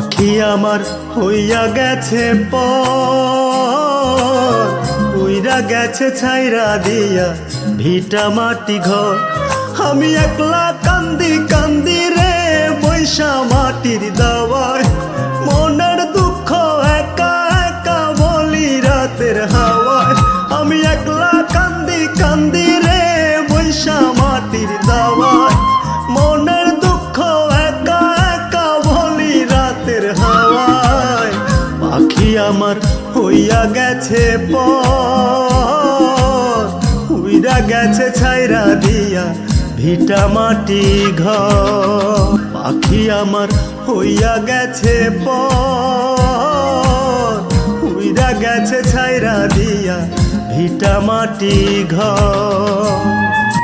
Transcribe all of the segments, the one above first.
আমার হইয়া গেছে প উইরা গেছে ছাইরা দিয়া ভিটা মাটি ঘর। আমি একলা কান্দি কান্দি রে বৈশা মাটির দাওয়ায় আমার হইয়া গেছে পর উইরা গেছে ছাইরা দিয়া ভিটা মাটি ঘর। পাখি আমার হইয়া গেছে পর উইরা গেছে ছাইরা দিয়া ভিটা মাটি ঘর।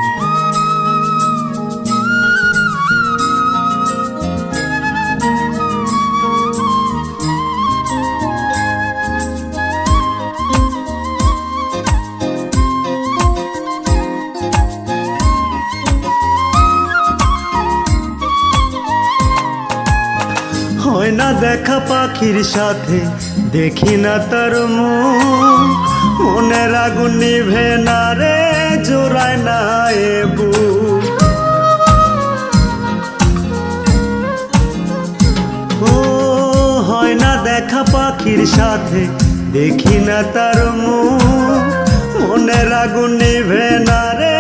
না দেখা পাখির সাথে, দেখি না তার মনের আগুন নিভে না রে, জোড়ায় না এ বুক। ও, হয় না দেখা পাখির সাথে, দেখি না তার মনের আগুন নিভে না রে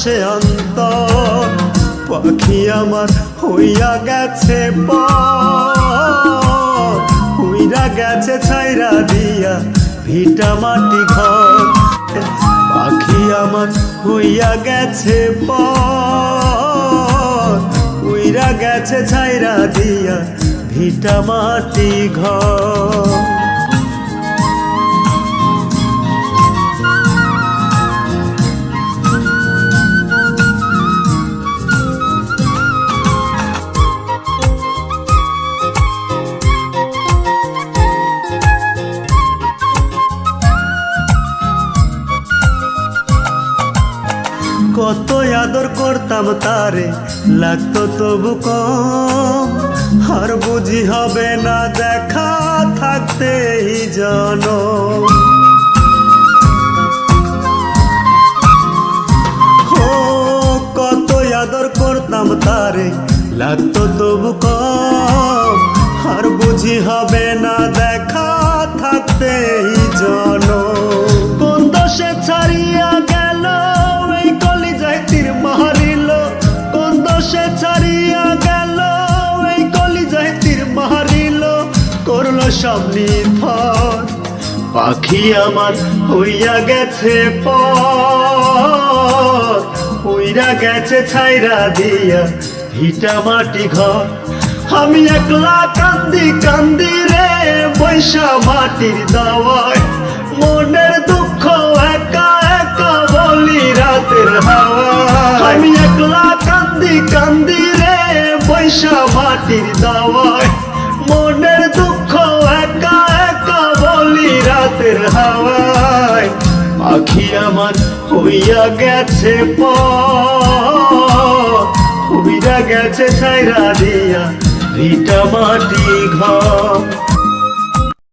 সে অন্তর পাখি আমার হইয়া গেছে হুইরা গেছে ছাইরা দিয়া ভিটা মাটি ঘর। পাখি আমার হইয়া গেছে উইরা গেছে ছাইরা দিয়া ভিটা মাটি ঘর। কত আদর করতাম তারে, লাগতো তবু কম। আর বুঝি হবে না দেখা থাকতেই জন কত আদর করতাম তারে, লাগতো তবু কম। আর বুঝি হবে করল সব নির্ভর। পাখি আমার হইয়া গেছে পর উইরা গেছে ছাইরা দিয়া ভিটা মাটি ঘর। আমি একলা কান্দি কান্দি রে বৈশা মাটির দাওয়ায়। মনের দুঃখ একা একা বলি রাতের হাওয়া আমি একলা কান্দি কান্দি রে বৈশা মাটির দাওয়ায়। মনের রাতের হাওয়ায় পাখি আমার হইয়া গেছে হইয়া গেছে ছাইরা দিয়া রিটা মাটি ঘর।